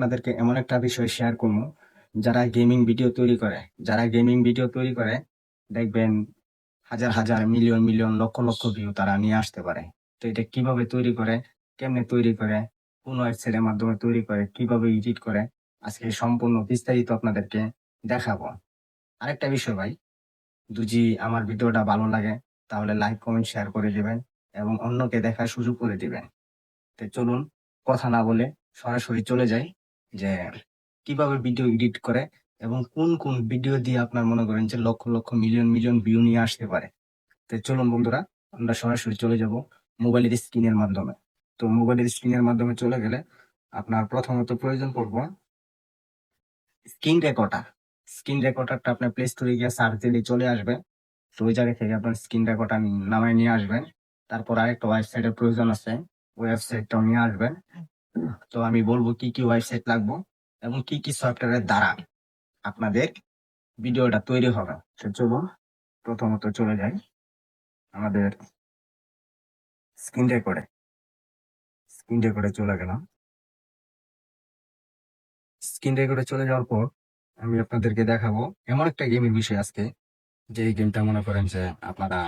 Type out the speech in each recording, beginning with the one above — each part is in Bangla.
আপনাদেরকে এমন একটা বিষয় শেয়ার করব, যারা গেমিং ভিডিও তৈরি করে, যারা গেমিং ভিডিও তৈরি করে, দেখবেন হাজার হাজার million million lakh lakh view তারা নিয়ে আসতে পারে। তো এটা কীভাবে তৈরি করে, কেমনে তৈরি করে, কোন ওয়েবসাইটের মাধ্যমে তৈরি করে, কীভাবে এডিট করে, আজকে সম্পূর্ণ বিস্তারিত আপনাদেরকে দেখাবো। আরেকটা বিষয় ভাই, যদি আমার ভিডিওটা ভালো লাগে, তাহলে লাইক কমেন্ট শেয়ার করে দিবেন এবং অন্যকে দেখার সুযোগ করে দিবেন। তো চলুন, কথা না বলে সরাসরি চলে যাই। যে কীভাবে ভিডিও এডিট করে এবং কোন কোন ভিডিও দিয়ে আপনার মনে করেন যে lakh lakh million million view নিয়ে আসতে পারে। তো চলুন বন্ধুরা, আমরা সরাসরি চলে যাব মোবাইলের স্ক্রিনের মাধ্যমে। তো মোবাইলের স্ক্রিনের মাধ্যমে চলে গেলে আপনার প্রথমত প্রয়োজন পড়ব স্ক্রিন রেকর্ডার স্ক্রিন রেকর্ডারটা আপনার প্লে স্টোরে গিয়ে সার্চ দিলে চলে আসবে। তো ওই জায়গা থেকে আপনার স্ক্রিন রেকর্ডার নামায় নিয়ে আসবেন। তারপর আরেকটা ওয়েবসাইটের প্রয়োজন আছে ওয়েবসাইটটাও নিয়ে আসবেন। তো আমি বলব কি কি ওয়েবসাইট লাগবো এবং কি কি সফটওয়্যারের দ্বারা আপনাদের ভিডিওটা তৈরি হবে। তো চলুন, প্রথমত চলে যাই আমাদের স্ক্রিন রেকর্ডে স্ক্রিন রেকর্ডে চলে গেলাম। স্ক্রিন রেকর্ডে চলে যাওয়ার পর আমি আপনাদেরকে দেখাবো এমন একটা গেমের বিষয় আজকে, যে এই গেমটা মনে করেন যে আপনারা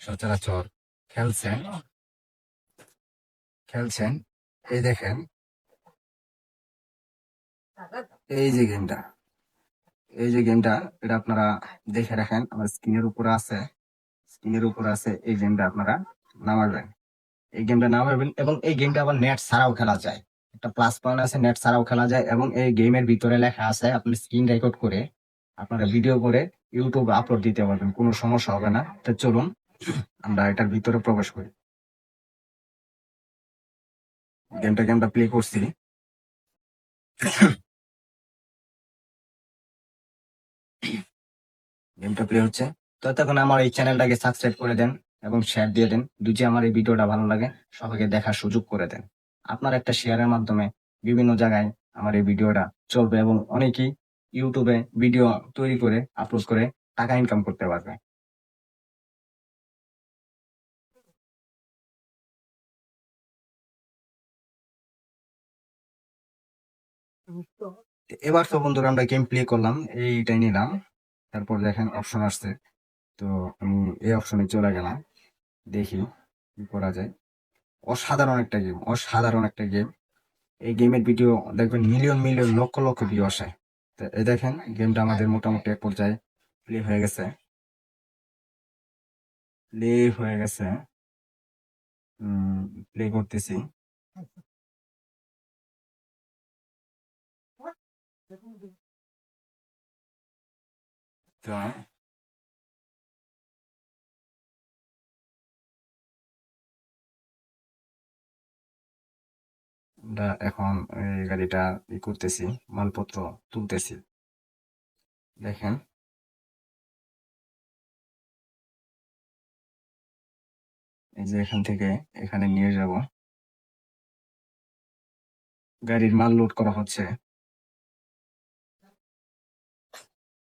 সচরাচর খেলছেন খেলছেন এই দেখেন। এই যে গেমটা, এই যে গেমটা, এটা আপনারা দেখে রাখেন, আমার স্ক্রিনের উপরে আছে। স্ক্রিনের উপরে আছে এই গেমটা আপনারা নামাবেন। এই গেমটা নামাবেন এবং এই গেমটা আবার নেট ছাড়াও খেলা যায়। একটা প্লাস পয়েন্ট আছে, নেট ছাড়াও খেলা যায় এবং এই গেমের ভিতরে লেখা আছে, আপনি স্ক্রিন রেকর্ড করে আপনারা ভিডিও করে ইউটিউবে আপলোড দিতে পারবেন, কোনো সমস্যা হবে না। তো চলুন, আমরা এটার ভিতরে প্রবেশ করি। গেমটা গেমটা প্লে করছি। গেমটা প্লে হচ্ছে। তো তখন আমার এই চ্যানেলটাকে সাবস্ক্রাইব করে দেন এবং শেয়ার দিয়ে দেন। যদি আমার এই ভিডিওটা ভালো লাগে, সবাইকে দেখার সুযোগ করে দেন। আপনার একটা শেয়ারের মাধ্যমে বিভিন্ন জায়গায় আমার এই ভিডিওটা চলবে এবং অনেকেই ইউটিউবে ভিডিও তৈরি করে আপলোড করে টাকা ইনকাম করতে পারবে। এবার তো বন্ধুরা আমরা গেম প্লে করলাম, এইটাই নিলাম। তারপর দেখেন অপশন আসছে। তো আমি এই অপশনে চলে গেলাম, দেখি কি করা যায়। অসাধারণ একটা গেম অসাধারণ একটা গেম এই গেমের ভিডিও দেখবেন million million lakh lakh view আসে। তো এই দেখেন গেমটা আমাদের মোটামুটি এক পর্যায়ে প্লে হয়ে গেছে। প্লে হয়ে গেছে। প্লে করতেছি। আমরা এখন এই গাড়িটা ই করতেছি, মালপত্র তুলতেছি। দেখেন। এই যে এখান থেকে এখানে নিয়ে যাব। গাড়ির মাল লোড করা হচ্ছে।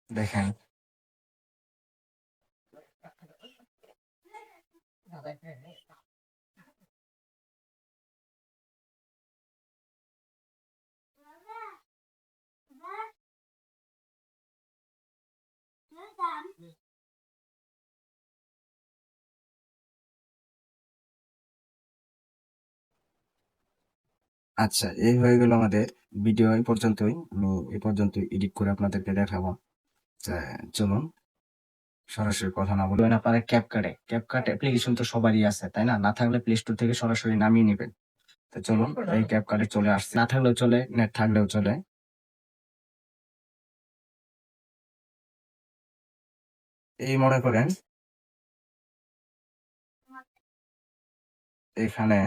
দেখেন। আচ্ছা এই হয়ে গেল আমাদের ভিডিও এই পর্যন্তই। আমি এই পর্যন্ত এডিট করে আপনাদেরকে দেখাবো। চলুন, সরাসরি কথা না বলবেন আপনারা ক্যাপকাটে ক্যাপকাট অ্যাপ্লিকেশন তো সবারই আছে, তাই না? না থাকলে প্লে স্টোর থেকে সরাসরি নামিয়ে নেবেন। তো চলুন, এই ক্যাপকাটে চলে আসছে। না থাকলেও চলে নেট থাকলেও চলে। এই মনে করেন, এখানে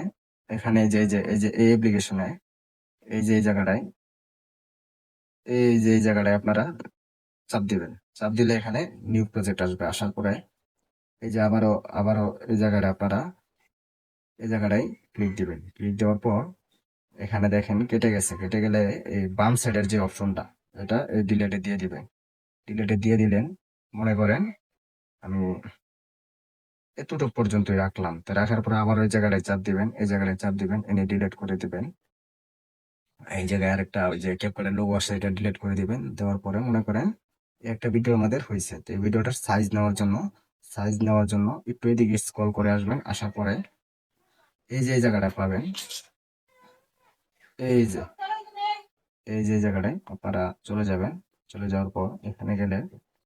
এখানে যে যে, এই যে, এই অ্যাপ্লিকেশনে এই যে, এই জায়গাটায়, এই যে, এই জায়গাটায় আপনারা চাপ দিবেন। চাপ দিলে এখানে নিউ প্রজেক্ট আসবে। আসার পরে এই যে আবারও আবারও এই জায়গাটা আপনারা এই জায়গাটায় ক্লিক দিবেন। ক্লিক দেওয়ার পর এখানে দেখেন কেটে গেছে। কেটে গেলে এই বাম সাইডের যে অপশনটা এটা এই ডিলেটে দিয়ে দিবেন। ডিলেটে দিয়ে দিলেন, মনে করেন আমি এতটুকু পর্যন্তই রাখলাম। তো রাখার পরে আবার ওই জায়গাটায় চাপ দিবেন, এই জায়গাটায় চাপ দিবেন, এনে ডিলেট করে দিবেন। এই জায়গায় আরেকটা ওই যে ক্যাপকাটের লোগো আছে এটা ডিলিট করে দিবেন। দেওয়ার পরে মনে করেন একটা ভিডিও আমাদের হয়েছে। তো এই ভিডিওটার সাইজ নেওয়ার জন্য সাইজ নেওয়ার জন্য একটু এদিকে স্ক্রল করে আসবেন, আসার পরে এই যে জায়গাটা পাবেন। এই যে এই যে জায়গাটায় আপনারা চলে যাবেন। চলে যাওয়ার পর এখানে গেলে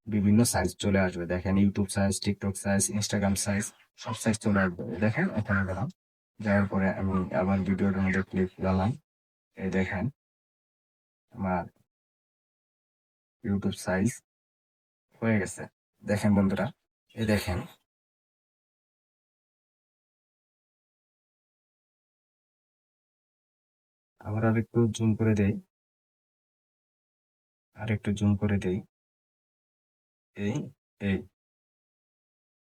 বিভিন্ন সাইজ চলে আসবে। দেখেন YouTube size TikTok size Instagram size সব সাইজ চলে আসবে। দেখেন, এখানে গেলাম। যাওয়ার পরে আমি আবার ভিডিওটার মধ্যে ক্লিক করলাম। এই দেখেন, আমার ইউটিউব সাইজ হয়ে গেছে। দেখেন বন্ধুরা, এই দেখেন। আবার আর একটু জুম করে দেই। আর একটু জুম করে দেই। এই এই।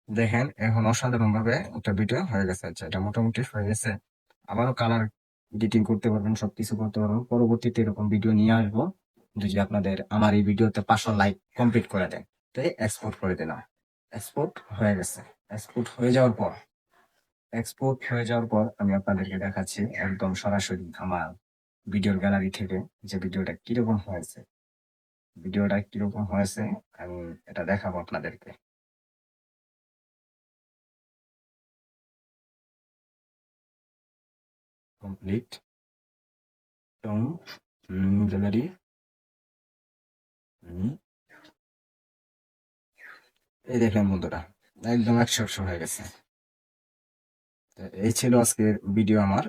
দেখেন, এখন অসাধারণ ভাবে একটা ভিডিও হয়ে গেছে। আচ্ছা এটা মোটামুটি হয়ে গেছে। আবারও কালার এডিটিং করতে পারবেন, সবকিছু করতে পারবেন। পরবর্তীতে এরকম ভিডিও নিয়ে আসব। যদি আপনাদের আমার এই ভিডিওতে পাঁচশো লাইক কমপ্লিট করে দেন, তো এক্সপোর্ট করে দিলাম। এক্সপোর্ট হয়ে গেছে। এক্সপোর্ট হয়ে যাওয়ার পর এক্সপোর্ট হয়ে যাওয়ার পর আমি আপনাদেরকে দেখাচ্ছি একদম সরাসরি আমার ভিডিওর গ্যালারি থেকে যে ভিডিওটা কীরকম হয়েছে। ভিডিওটা কীরকম হয়েছে আমি এটা দেখাবো আপনাদেরকে। কমপ্লিট গ্যালারি এই দেখেন বন্ধুরা একদম একশো একশো হয়ে গেছে। এই ছিল আজকের ভিডিও আমার।